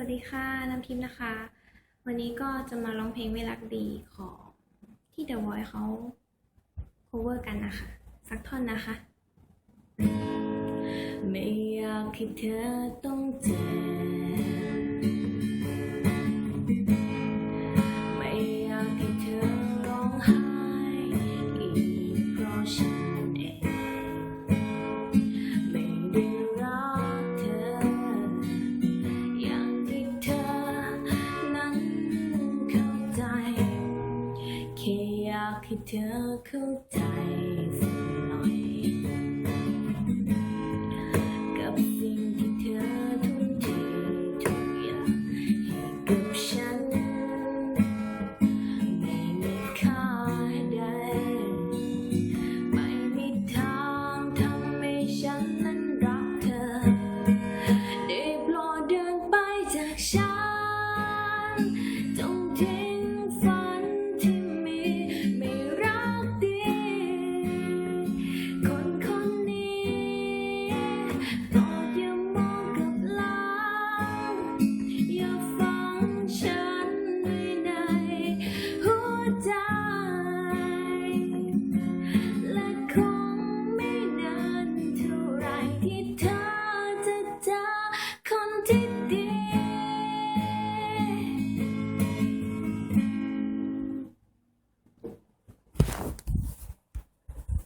วัสดีค่ะ น้ำพิมพ์นะคะ วันนี้ก็จะมาร้องเพลงไม่รักดีของที่ The Voice เขา cover กันนะคะ สักท่อนนะคะ ไม่อยากให้เธอต้องเจ็บากให้เธอเข้าใจสักหน่อย กับสิ่งที่เธอทุ่มเททุกอย่างให้กับฉัน ไม่มีค่าใด ไม่มีทางทำให้ฉันนั้นรักเธอ ได้โปอดเดินไปจากฉันจงทิ้ง get time.